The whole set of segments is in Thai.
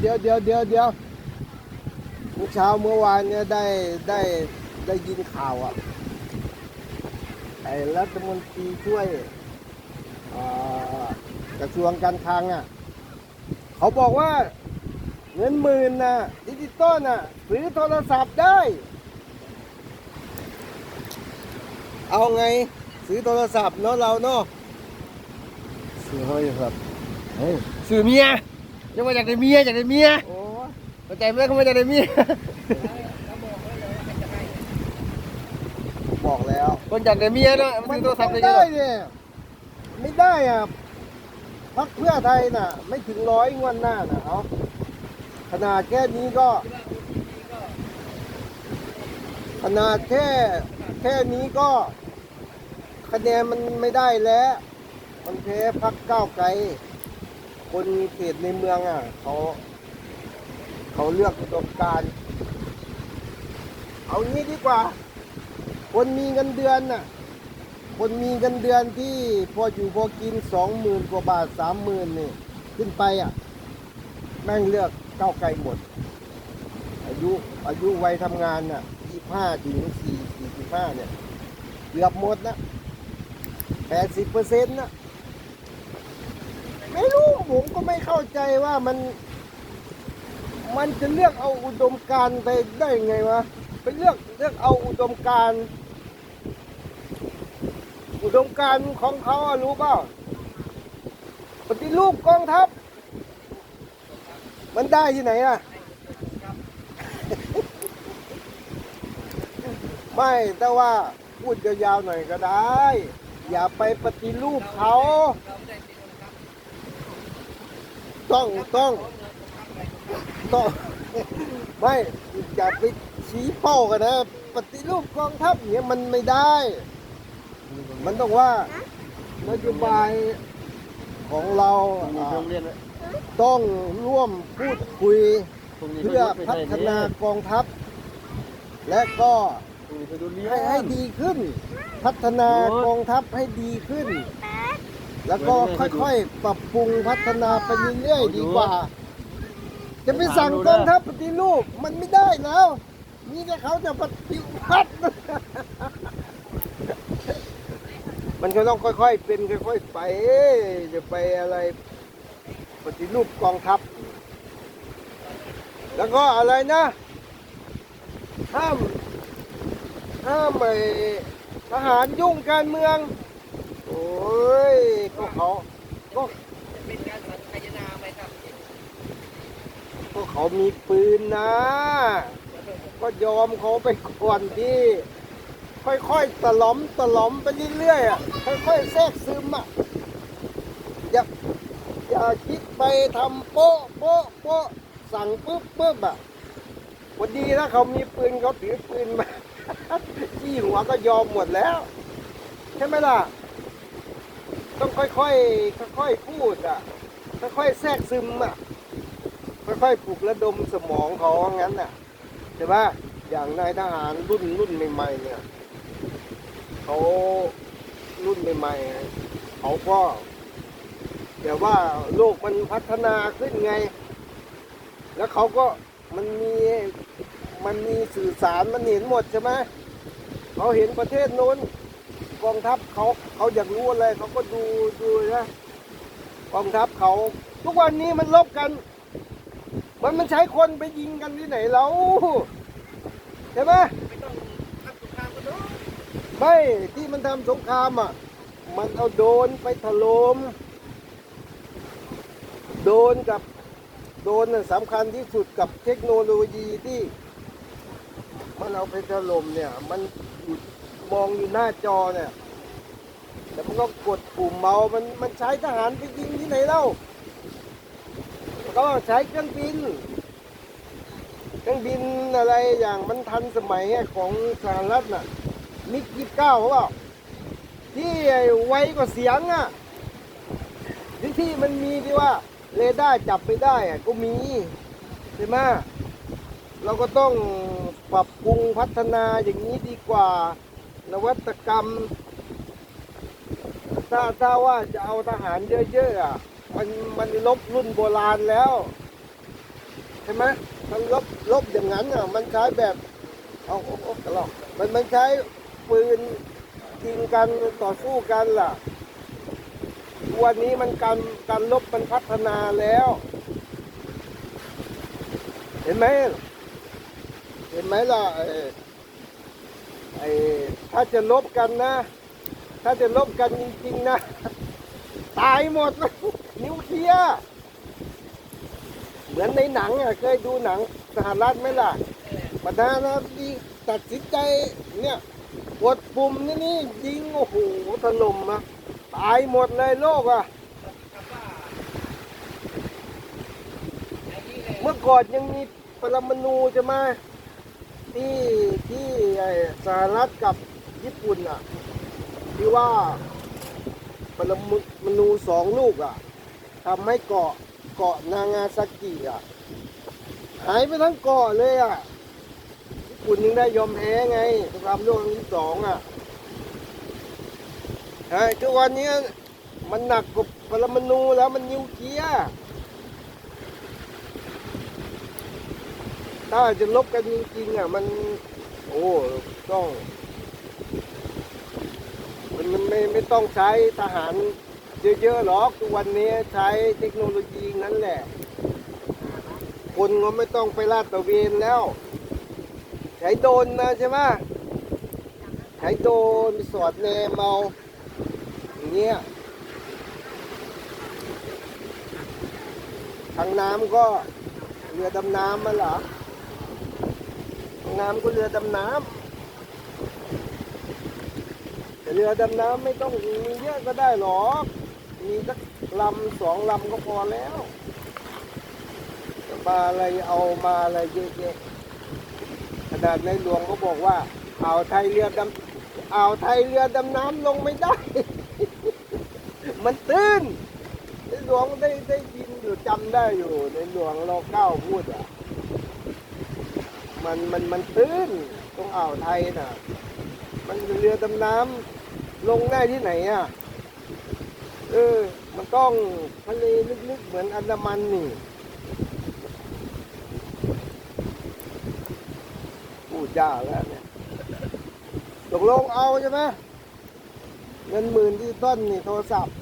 เดี๋ยวเดี๋ยวเดี๋ยวเดี๋ยวเมื่อเช้าเมื่อวานเนี่ยได้ได้ได้ยินข่าวอะไอ้รัฐมนตรีช่วยอ่ากระทรวงการคลังอะเขาบอกว่าเงินหมื่นน่ะดิจิตอลน่ะซื้อโทรศัพท์ได้ เอาไงซื้อโทรศัพท์เนาะเราเนาะซื้อโทรศัพท์เฮ้ยสื่อเมีย ยังมาจากได้เมียจากได้เมียโอ้เข้าใจไหมเขามาจากได้เมียบอกแล้วคนจากได้เมียเนาะมัซื้นอโทรศัพท์ไม่ได้ได้เยอะเนี่ยไม่ได้อะพักเพื่อไทยน่ะ ไม่ถึงร้อยงวดหน้าน่ะเอาขนาดแค่นี้ก็ ขนาดแค่แค่นี้ก็ คะแนนมันไม่ได้แล้ว มันแพ้พักก้าวไกล คนเขตในเมืองอะเขาเขาเลือกอุดมการณ์ เอางี้ดีกว่า คนมีเงินเดือนน่ะ คนมีเงินเดือนที่พออยู่พอกินสองหมื่นกว่าบาทสามหมื่นนี่ขึ้นไปอะ แม่งเลือกก้าวไกลหมด อายุอายุวัยทำงานน่ะยี่ห้าถึงสี่สี่สิบห้าเนี่ยเกือบหมดนะแปดสิบเปอร์เซ็นต์นะไม่รู้ ผมก็ไม่เข้าใจว่ามัน มันจะเลือกเอาอุดมการไปได้ไงวะไปเลือกเลือกเอาอุดมการ อุดมการของเขาอะรู้เปล่าปฏิรูปกองทัพ มันได้ที่ไหนอะไม่แต่ว่าพูดยาวๆหน่อยก็ได้ อย่าไปปฏิรูปเขา ต้องต้องต้องไม่อย่าไปชี้เป้ากันนะปฏิรูปกองทัพเนี่ยมันไม่ได้ มันต้องว่านโยบายของเราอ่าต้องร่วมพูดคุยเพื่อพัฒนากองทัพ และก็ให้ให้ดีขึ้น พัฒนากองทัพให้ดีขึ้น แล้วก็ค่อยๆ ปรับปรุงพัฒนาไปเรื่อยๆดีกว่า จะไปสั่งกองทัพปฏิรูปมันไม่ได้แล้ว นี่แต่เขาจะปฏิวัติมันก็ต้องค่อยๆ เป็นค่อยๆ ไป จะไปอะไรปฏิรูปกองทัพ แล้วก็อะไรนะห้ามห้ามไอ้ทหารยุ่งการเมือง อ้ยก็เขาก็เป็นการสัญญาไหมครับก็เขามีปืนนะ ก็ยอมเขาไปก่อนที่ ค่อยๆตะหลอมตะหลอมไปเรื่อยๆอะค่อยๆแทรกซึมอะอย่าอย่าคิดไปทำโป๊ะโป๊ะโป๊ะสั่งปุ๊บปุ๊บอะวันดีนะเขามีปืนเขาถือปืนมาที่หัวก็ยอมหมดแล้ว ใช่ไหมล่ะ ต้องค่อยๆค่อยๆพูดอะค่อยๆแทรกซึมอะค่อยๆปลุกระดมสมองเขางั้นน่ะใช่ปะอย่างนายทหารรุ่นรุ่นใหม่ๆเนี่ยเขารุ่นใหม่ๆเขาก็แต่ว่าโลกมันพัฒนาขึ้นไง แล้วเขาก็มันมีมันมีสื่อสารมันเห็นหมดใช่ไหมเขาเห็นประเทศโน้น กองทัพเขาเขาอยากรู้อะไรเขาก็ดูดูนะกองทัพเขา ทุกวันนี้มันลบกัน มันมันใช้คนไปยิงกันที่ไหนแล้วใช่ไหมไม่ต้องทำสงครามกันหรอไม่ที่มันทำสงครามอะ มันเอาโดนไปถล่มโดนกับโดนสำคัญที่สุดกับเทคโนโลยีที่ มันเอาไปถล่มเนี่ย มัน มองอยู่หน้าจอเนี่ยแต่มันก็กดปุ่มเมามันมันใช้ทหารไปยิงที่ไหนเล่าก็ใช้เครื่องบิน เครื่องบินอะไรอย่างมันทันสมัยของสหรัฐน่ะมิกยี่สิบเก้าเปล่าที่ไวกว่าเสียงอะที่ที่มันมีที่ว่าเรดาร์จับไปได้อะก็มีใช่ไหมเราก็ต้องปรับปรุงพัฒนาอย่างนี้ดีกว่า นวัตกรรม ถ้าถ้าว่าจะเอาทหารเยอะๆอะมันมันลบรุ่นโบราณแล้วช่ไหมมันลบลบอย่างนั้นอะ มันใช้แบบเอาเอาเอาตลอดมันมันใช้ปืนยิงกันต่อสู้กันล่ะ วันนี้มันการการลบมันพัฒนาแล้ว เห็นไหมเห็นไหมล่ะไอ้ไอ้ ถ้าจะลบกันนะ ถ้าจะลบกันจริงๆนะ ตายหมดนิวเคลียร์เหมือนในหนังอะเคยดูหนังสหรัฐไหมล่ะประธานาธิบดีตัดสินใจเนี่ยกดปุ่มนี่นี่ยิงโอ้โหถล่มอะตายหมดเลยโลกอะเมื่อก่อนยังมีปรมาณูจะมาที่ที่สหรัฐกับ ญี่ปุ่นอะ ที่ว่าปรมาณูสองลูกอะทำให้เกาะเกาะนางาซากิอะ หายไปทั้งเกาะเลยอะญี่ปุ่นยังได้ยอมแพ้ไงสงครามโลกครั้งที่สองอะใช่ทุกวันนี้มันหนักกว่าปรมาณูแล้วมันนิวเคลียร์ถ้าจะลบกันจริงๆอะ มัน โอ้ต้อง มันไม่ไม่ต้องใช้ทหารเยอะๆหรอกทุกวันนี้ใช้เทคโนโลยีนั้นแหละ คนก็ไม่ต้องไปลาดตระเวนแล้ว ใช้โดรนนะใช่ไหมใช้โดรนไปสอดแนมเอาอย่างเงี้ยทางน้ำก็เรือดำน้ำมาเหรอทางน้ำก็เรือดำน้ำ เรือดำน้ำไม่ต้องมีเยอะก็ได้หรอกมีสักลำสองลำก็พอแล้วจะมาอะไรเอามาอะไรเยอะแยะขนาดในหลวงเขาบอกว่าอ่าวไทยเรือดำอ่าวไทยเรือดำน้ำลงไม่ได้ มันตื้นในหลวงได้ได้ยินอยู่จำได้อยู่ ในหลวงรอเก้าพูดอะมันมันมันตื้นตรงอ่าวไทยน่ะ มันเรือดำน้ำ ลงได้ที่ไหนอะ เออ มันต้องทะเลลึกๆเหมือนอันดามันนี่ พูดยากแล้วเนี่ยตกลงเอาใช่ไหมเงินหมื่นที่ต้นนี่โทรศัพท์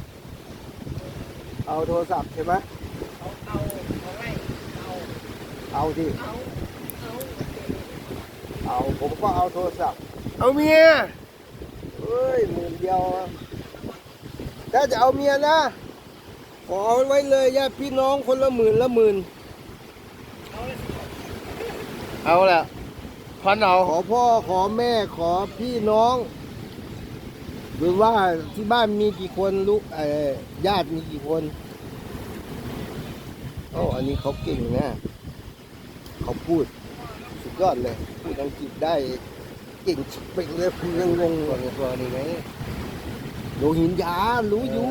เอาโทรศัพท์ใช่ไหมเอาเอาเอาไว้เอาเอาดิเอาเอาผมก็เอาโทรศัพท์ เอาเมีย อ้ยหมื่นเดียวอะถ้าจะเอาเมียนะ ขอไว้เลยญาติพี่น้องคนละหมื่นละหมื่น เอาแหละพันเอาขอพ่อขอแม่ขอพี่น้อง หรือว่าที่บ้านมีกี่คนลูกเอ่อญาติมีกี่คนโอ้อันนี้เขาเก่งนะ เขาพูด สุดยอดเลย พูดอังกฤษได้ เก่งชิบไปเลยผมยังงงตัวเลยนี้ตัวนี้ไงโรหินยารู้อยู่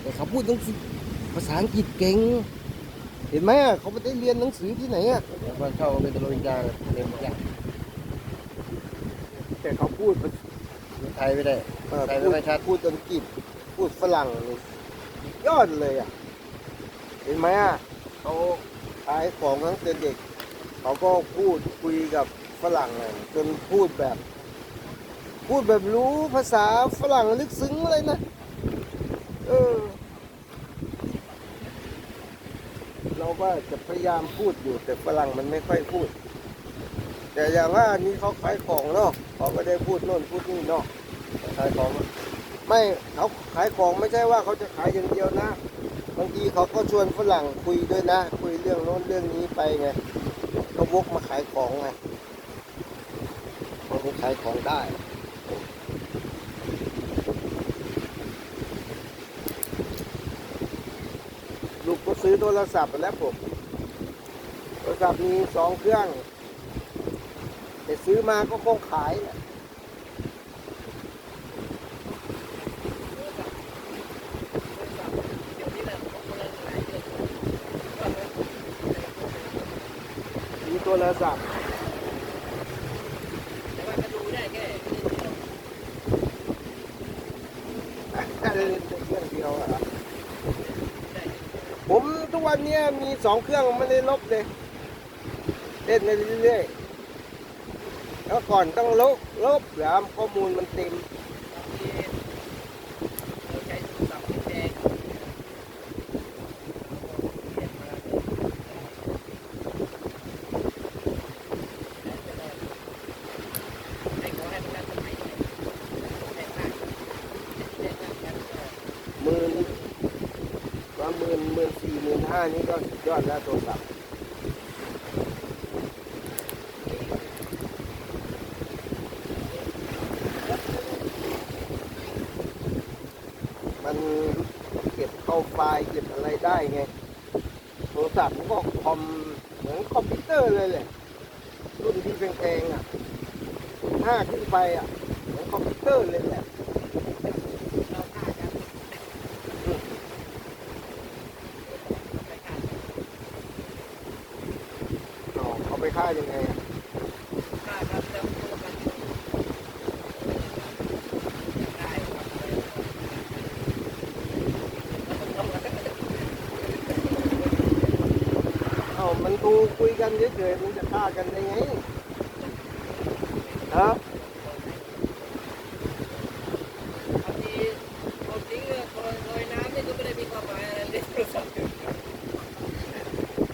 แต่เขาพูดต้องภาษาอังกฤษเก่ง เห็นไหมอะเขาไม่ได้เรียนหนังสือที่ไหนอะมันเข้าเป็นตัววิญญาณเรียนวิญญาณแต่เขาพูดภาษาไทยไม่ได้เอ่อไทยไม่พูดค่อยชัดพูดอังกฤษพูดฝรั่งนี่ยอดเลยอะ เห็นไหมอะเขาขายของตั้งแต่เด็ก เขาก็พูดคุยกับ ฝรั่งเลยจนพูดแบบ พูดแบบรู้ภาษาฝรั่งลึกซึ้งเลยนะ เออ เราก็จะพยายามพูดอยู่แต่ฝรั่งมันไม่ค่อยพูด แต่อย่างว่านี่เขาขายของเนาะเขาก็ได้พูดโน่นพูดนี่เนาะขายของไม่เขาขายของไม่ใช่ว่าเขาจะขายอย่างเดียวนะบางทีเขาก็ชวนฝรั่งคุยด้วยนะ คุยเรื่องโน้นเรื่องนี้ไปไงเขาวกมาขายของไง ขาก็ขายของได้ลูกก็ซื้อโทรศัพท์ไปแล้วผม โทรศัพท์มีสองเครื่อง แต่ซื้อมาก็คงขายแหละมีโทรศัพท์ แต่ว่าก็ดูได้แค่ เล่นเครื่องเดียวอะครับผมทุก วันนี้มีสองเครื่องไม่ได้ลบเลย เล่นไปเรื่อยๆแล้วก่อนต้องลบลบเดี๋ยวข้อมูลมันเต็ม บางทีเราใช้โทรศัพท์แดงเปลี่ยนมาให้ขอให้มันได้สมัยหน่อยแดงมากแดงมากกัน หมื่นว่าห มื่นหมื่นสี่หมื่นห้านี่ก็สุดยอดแล้วโทรศัพท์มันเก็บเข้าไฟล์เก็บอะไรได้ไง โทรศัพท์มันก็คอมเหมือนคอมพิวเตอร์เลยแหละรุ่นที่แพงๆอะห้าขึ้นไปอะเหมือนคอมพิวเตอร์เลยแหละ เราฆ่ากัน อ๋ อเขาไปฆ่ายังไงอะฆ่ากันแล้วตัวมันได้ครับเอ้ามันโทรคุยกันเฉยๆมันจะฆ่ากันได้ไงฮะ บางทีเอาจริงเลยลอยน้ำนี่ก็ไม่ได้มีความหมายอะไรเลยโทรศัพท์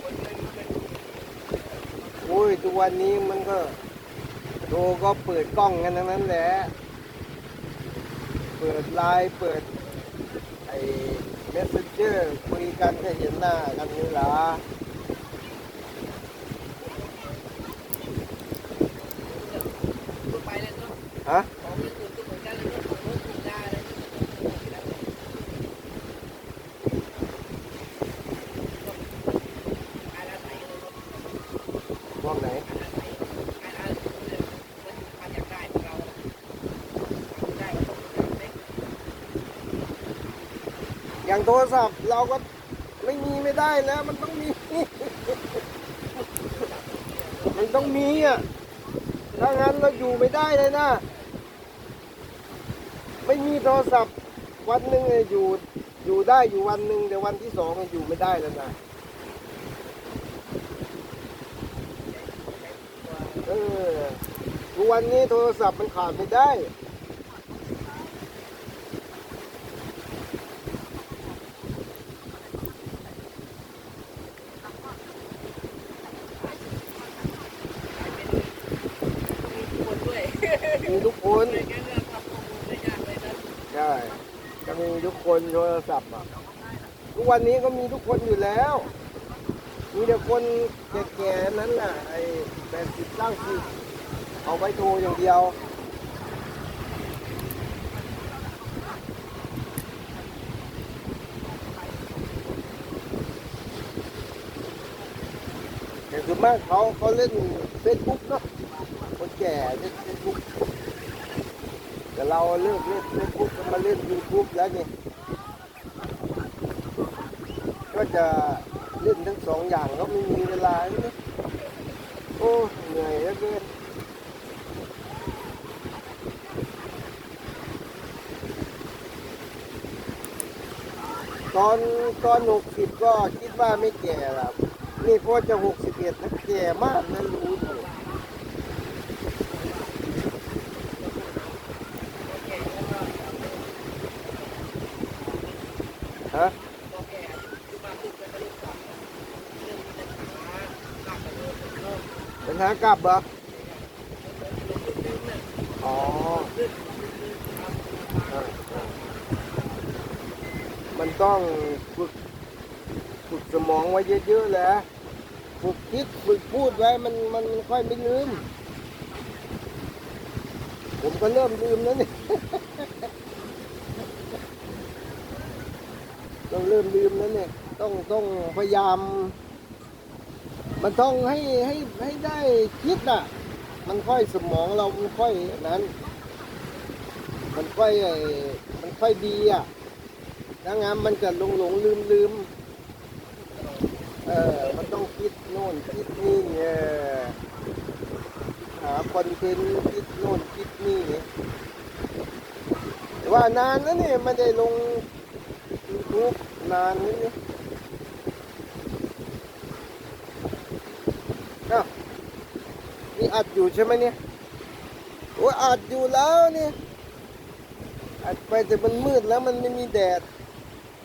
คนหนึ่งเป็น โอ้ยทุก วันนี้มันก็โทรก็เปิดกล้องกันทั้งนั้นแหละ เปิดไลน์เปิดไอ้เมสเซนเจอร์คุยกันก็เห็นหน้ากันนี่ล่ะไปเลยเนาะฮะ ของเรื่องอื่นก็เหมือนกันเลยเรื่องของรถถูกได้อะไรการอาศัยเลย พวกไหนอย่างโทรศัพท์เราก็ไม่มีไม่ได้แล้ว มันต้องมี มันต้องมีอะถ้างั้นเราอยู่ไม่ได้เลยนะไม่มีโทรศัพท์วันหนึ่งอยู่อยู่ได้อยู่วันหนึ่งแต่วันที่สองอยู่ไม่ได้แล้วนะ ออทุกวันนี้โทรศัพท์มันขาดไม่ได้มีคนด้วยมีทุกคนในการเรื่องความข้อมูลไม่ยากเลยนะใช่จะมีทุกคนโทรศัพท์อะ ทุกวันนี้ก็มีทุกคนอยู่แล้ว มีแต่คนแก่ๆนั้นน่ะไอ้แปดสิบเก้าสิบเอาไว้โทรอย่างเดียวแต่ส่วนมากเขาเขาเล่นเฟซบุ๊กเนาะคนแก่เล่นเฟซบุ๊กแต่เราเลิกเล่นเฟซบุ๊กมาเล่นยูทูบแล้วนี่ก็จะ เล่นทั้งสองอย่างก็ไม่มีเวลาใช่ไหมโอ้เหนื่อยเหลือเกินตอนตอนหกสิบก็คิดว่าไม่แก่หรอกนี่พอจะหกสิบเอ็ดนะแก่มากนะรู้อยู่แก่แล้วก็ฮะ พอแก่ขึ้นมาขึ้นไปก็เริ่มกลับเริ่มมีปัญหากลับมาเริ่มเริ่มปัญหากลับเหรอ อ๋อ มันต้องฝึกฝึกสมองไว้เยอะๆแหละฝึกคิดฝึกพูดไว้มันมันมันค่อยไม่ลืม ผมก็เริ่มลืมแล้วนี่ต้องเริ่มลืมแล้วเนี่ย ต้องต้องพยายาม มันต้องให้ให้ให้ได้คิดอะ มันค่อยสมองเรามันค่อยนั้น มันค่อยมันค่อยดีอะถ้างั้นมันจะหลงหลงลืมลืมเออมันต้องคิดโน่นคิดนี่เออหาคอนเทนต์คิดโน่นคิดนี่แต่ว่านานแล้วเนี่ยไม่ได้ลงยูทูบนานแล้วเนี่ยอ้าว นี่อัดอยู่ใช่ไหมเนี่ยโอ้ยอัดอยู่แล้วเนี่ยอัดไปแต่มันมืดแล้วมันไม่มีแดด